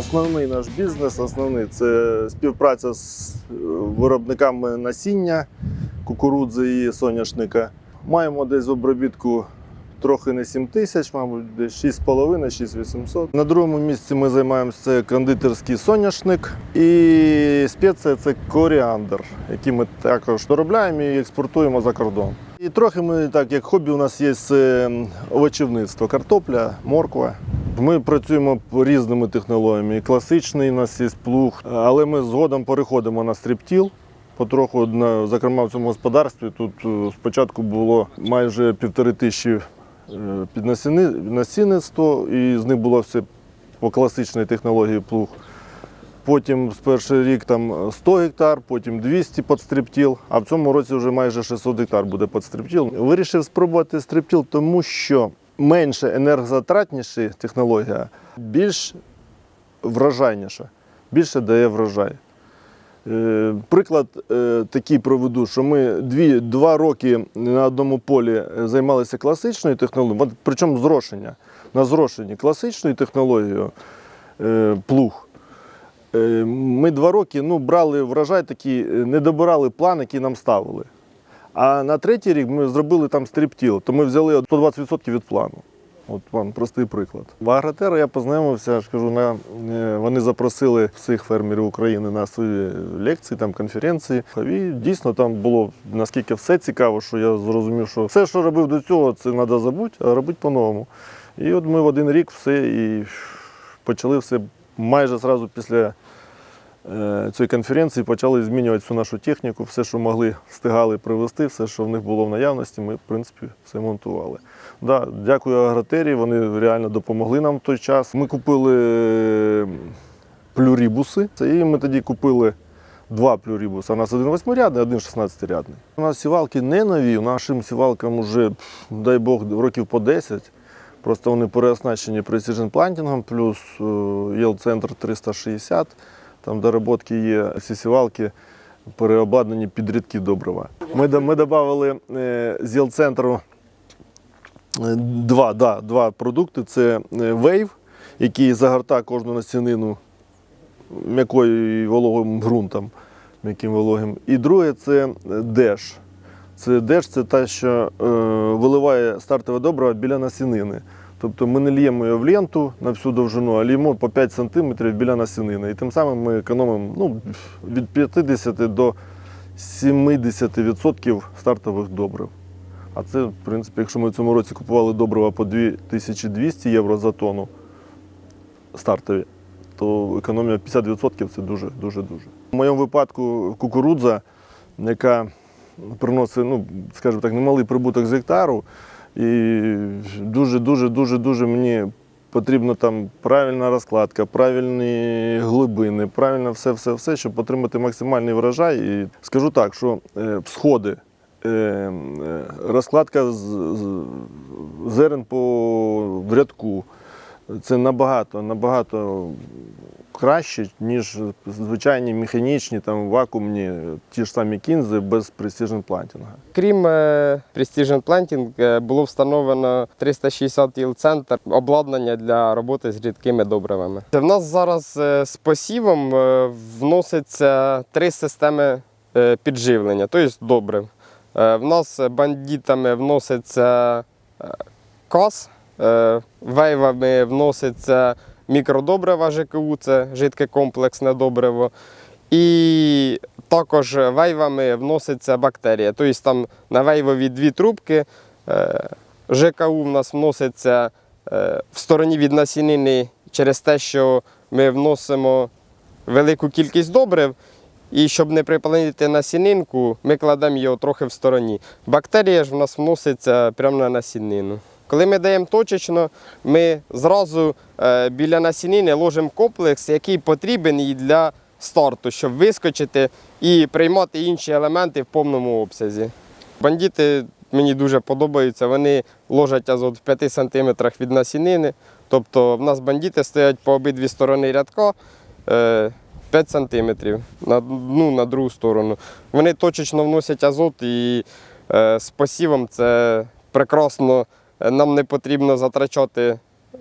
Основний наш бізнес, основний це співпраця з е, виробниками насіння, кукурудзи і соняшника. Маємо десь обробітку трохи не 7 тисяч, мабуть, десь 6,5, 6800. На другому місці ми займаємося кондитерський соняшник і спеція це коріандр, який ми також доробляємо і експортуємо за кордон. І трохи ми, так як хобі, у нас є овочівництво, картопля, морква. Ми працюємо різними технологіями. Класичний у нас є плуг, але ми згодом переходимо на стріптіл. Потроху, зокрема, в цьому господарстві тут е, спочатку було майже півтори тисячі е, під насінництво, і з них було все по класичній технології плуг. Потім з перший рік там 100 гектар, потім 200 під стріптіл, а в цьому році вже майже 600 гектар буде під стріптіл. Вирішив спробувати стріптіл, тому що менше енергозатратніша технологія, більш врожайніша, більше дає врожай. Е, Приклад е, такий проведу, що ми дві, два роки на одному полі займалися класичною технологією, причому зрошення. На зрошенні класичною технологією е, плуг. Е, Ми два роки ну, брали врожай такий, е, не добирали план, який нам ставили. А на третій рік ми зробили там стріптіл, то ми взяли 120% від плану. От вам простий приклад. В Агротера я познайомився, я на, е, вони запросили всіх фермерів України на свої лекції, там, конференції. І дійсно там було наскільки все цікаво, що я зрозумів, що все, що робив до цього, це треба забути, а робити по-новому. І от ми в один рік все і почали все майже зразу після цієї конференції почали змінювати всю нашу техніку, все, що могли, встигали привезти, все, що в них було в наявності, ми, в принципі, все монтували. Да, дякую Агротерії, вони реально допомогли нам в той час. Ми купили е, плюрібуси, і ми тоді купили два плюрібуси. У нас один восьмирядний, один 16-рядний. У нас сівалки не нові, нашим сівалкам вже, дай Бог, років по 10. Просто вони переоснащені Precision Planting, плюс е, Єл-центр 360. Там доработки є всі сівалки переобладнані під рідкі добрива. Ми, ми додали е, з Єл-центру е, два, да, два продукти. Це Wave, який загортає кожну насінину м'якою і вологим ґрунтом, м'яким вологим. І друге це Dash. Це Dash це те, що е, виливає стартове добриво біля насінини. Тобто ми не л'ємо його в ленту на всю довжину, а л'ємо по 5 см біля насінини. І тим самим ми економимо ну, від 50 до 70% стартових добрив. А це, в принципі, якщо ми в цьому році купували добрива по 2200 євро за тонну стартові, то економія 50% це дуже, дуже. В моєму випадку кукурудза, яка приносить, ну, скажімо так, немалий прибуток з гектару, і дуже, дуже, дуже, мені потрібна там правильна розкладка, правильні глибини, правильно все, все, все, щоб отримати максимальний врожай. І скажу так, що е, всходи, е, е, розкладка зерен по рядку. Це набагато, набагато краще, ніж звичайні механічні, там, вакуумні, ті ж самі кінзи без precision плантінга. Крім е, Precision Planting, е, було встановлено 360 іл центр обладнання для роботи з рідкими добривами. В нас зараз е, з посівом вноситься три системи підживлення, тобто добрив. В нас бандитами вноситься кас, вейвами вноситься мікродобрива ЖКУ, це жидке комплексне добриво. І також вейвами вноситься бактерія. Тобто там на вейвові дві трубки. е, ЖКУ в нас вноситься е, в стороні від насінини через те, що ми вносимо велику кількість добрив. І щоб не припалити насінинку, ми кладемо його трохи в стороні. Бактерія ж в нас вноситься прямо на насінину. Коли ми даємо точечно, ми зразу е, біля насінини ложимо комплекс, який потрібен і для старту, щоб вискочити і приймати інші елементи в повному обсязі. Бандити мені дуже подобаються, вони ложать азот в 5 см від насінини. Тобто в нас бандити стоять по обидві сторони рядка. е, 5 см на, ну, на другу сторону. Вони точечно вносять азот і е, з посівом це прекрасно. Е, Нам не потрібно затрачати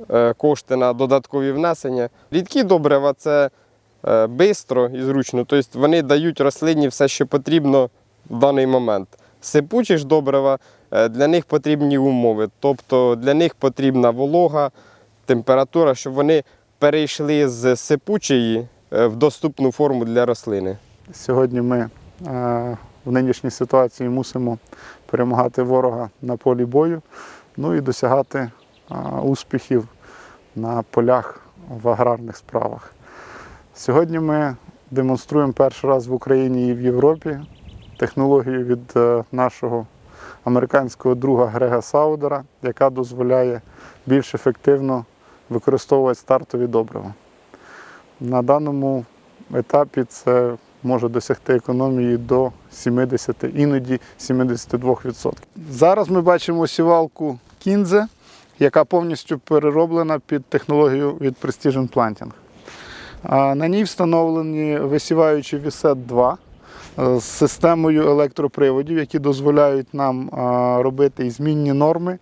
е, кошти на додаткові внесення. Рідкі добрива це е, бистро і зручно, тобто вони дають рослині все, що потрібно в даний момент. Сипучі ж добрива е, для них потрібні умови, тобто для них потрібна волога, температура, щоб вони перейшли з сипучої е, в доступну форму для рослини. Сьогодні ми е, в нинішній ситуації мусимо перемагати ворога на полі бою, ну і досягати успіхів на полях в аграрних справах. Сьогодні ми демонструємо перший раз в Україні і в Європі технологію від е, нашого американського друга Грега Саудера, яка дозволяє більш ефективно використовувати стартові добрива. На даному етапі це може досягти економії до 70, іноді 72%. Зараз ми бачимо сівалку кінзе, яка повністю перероблена під технологію від Precision Planting. На ній встановлені висіваючі Вісет 2 з системою електроприводів, які дозволяють нам робити і змінні норми,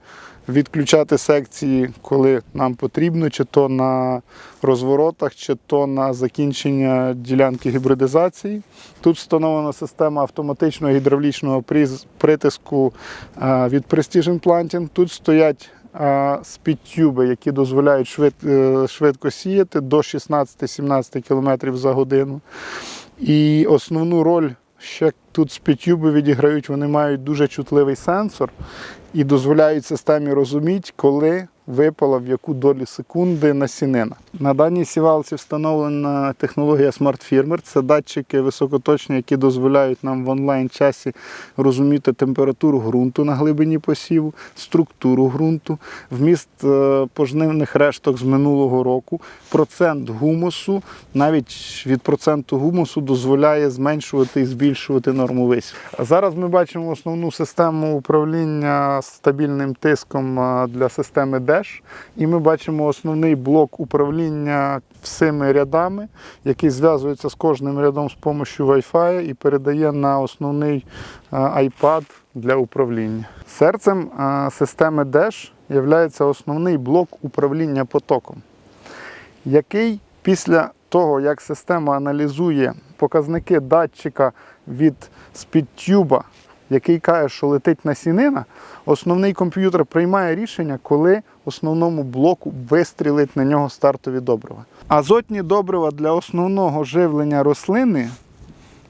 відключати секції, коли нам потрібно, чи то на розворотах, чи то на закінчення ділянки гібридизації. Тут встановлена система автоматичного гідравлічного притиску від Precision Planting. Тут стоять спідтюби, які дозволяють швид, е, швидко сіяти до 16-17 км за годину. І основну роль ще тут спітюби відіграють, вони мають дуже чутливий сенсор і дозволяють системі розуміти, коли випала в яку долю секунди насінина. На даній сівалці встановлена технологія Smart Firmer. Це датчики високоточні, які дозволяють нам в онлайн часі розуміти температуру ґрунту на глибині посіву, структуру ґрунту, вміст е, пожнивних решток з минулого року, процент гумусу, навіть від проценту гумусу дозволяє зменшувати і збільшувати норму висіву. А Зараз ми бачимо основну систему управління стабільним тиском е, для системи DESH. І ми бачимо основний блок управління всіми рядами, який зв'язується з кожним рядом з допомогою Wi-Fi і передає на основний е, iPad для управління. Серцем е, системи DESH є основний блок управління потоком, який після того, як система аналізує показники датчика від спідтюба, який каже, що летить насінина, основний комп'ютер приймає рішення, коли основному блоку вистрілить на нього стартові добрива. Азотні добрива для основного живлення рослини,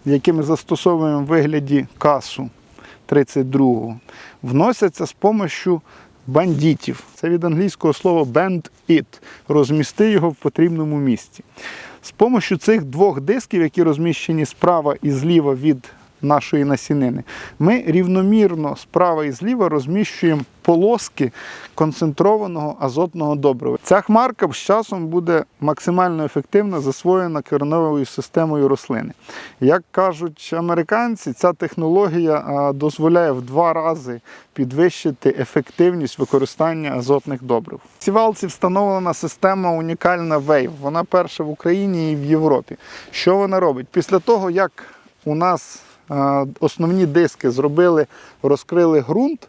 які ми застосовуємо в вигляді касу 32-го, вносяться з допомогою бандитів. Це від англійського слова band it, розмісти його в потрібному місці. З допомогою цих двох дисків, які розміщені справа і зліва від нашої насінини, ми рівномірно справа і зліва розміщуємо полоски концентрованого азотного добрива. Ця хмарка з часом буде максимально ефективно засвоєна кореневою системою рослини. Як кажуть американці, ця технологія дозволяє в два рази підвищити ефективність використання азотних добрив. В сівалці встановлена система унікальна Wave. Вона перша в Україні і в Європі. Що вона робить? Після того, як у нас основні диски зробили, розкрили ґрунт,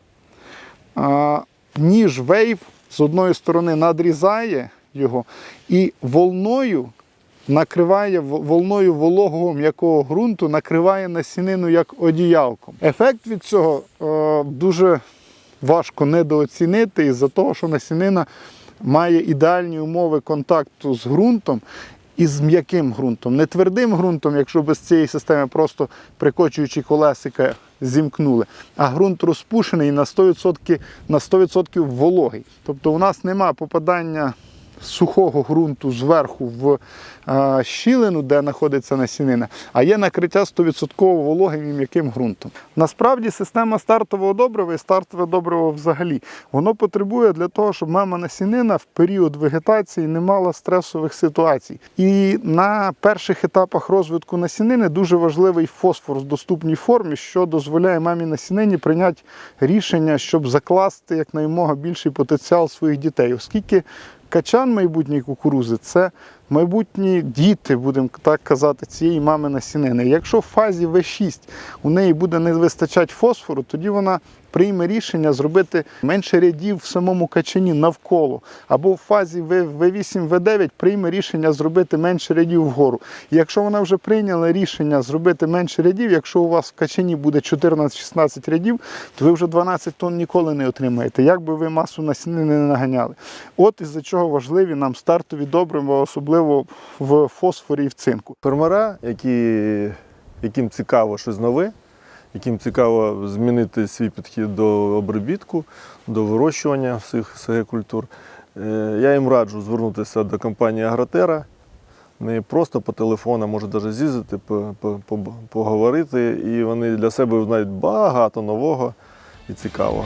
ніж вейв з одної сторони надрізає його і волною накриває волною вологого м'якого ґрунту, накриває насінину як одіялком. Ефект від цього дуже важко недооцінити із-за того, що насінина має ідеальні умови контакту з ґрунтом. І з м'яким ґрунтом, не твердим ґрунтом, якщо без цієї системи просто прикочуючи колесика зімкнули, а ґрунт розпушений на 100%, на 100% вологий. Тобто у нас нема попадання сухого ґрунту зверху в е, щілину, де знаходиться насінина, а є накриття 100% вологим і м'яким ґрунтом. Насправді система стартового добрива і стартове добриво взагалі воно потребує для того, щоб мама насінина в період вегетації не мала стресових ситуацій. І на перших етапах розвитку насінини дуже важливий фосфор в доступній формі, що дозволяє мамі насінині прийняти рішення, щоб закласти якнаймога більший потенціал своїх дітей, оскільки Качан майбутньої кукурузи це майбутні діти, будемо так казати, цієї мами насінини. Якщо в фазі В6 у неї буде не вистачати фосфору, тоді вона прийме рішення зробити менше рядів в самому качані навколо. Або в фазі В8, В9 прийме рішення зробити менше рядів вгору. І якщо вона вже прийняла рішення зробити менше рядів, якщо у вас в качані буде 14-16 рядів, то ви вже 12 тонн ніколи не отримаєте, як би ви масу насінини не наганяли. От із-за чого важливі нам стартові добрива, особливо в фосфорі і в цинку. Фермера, які, яким цікаво щось нове, яким цікаво змінити свій підхід до обробітку, до вирощування всіх всіх культур, е, я їм раджу звернутися до компанії Агротера. Не просто по телефону, може навіть з'їздити, по- по- по- поговорити, і вони для себе знають багато нового і цікавого.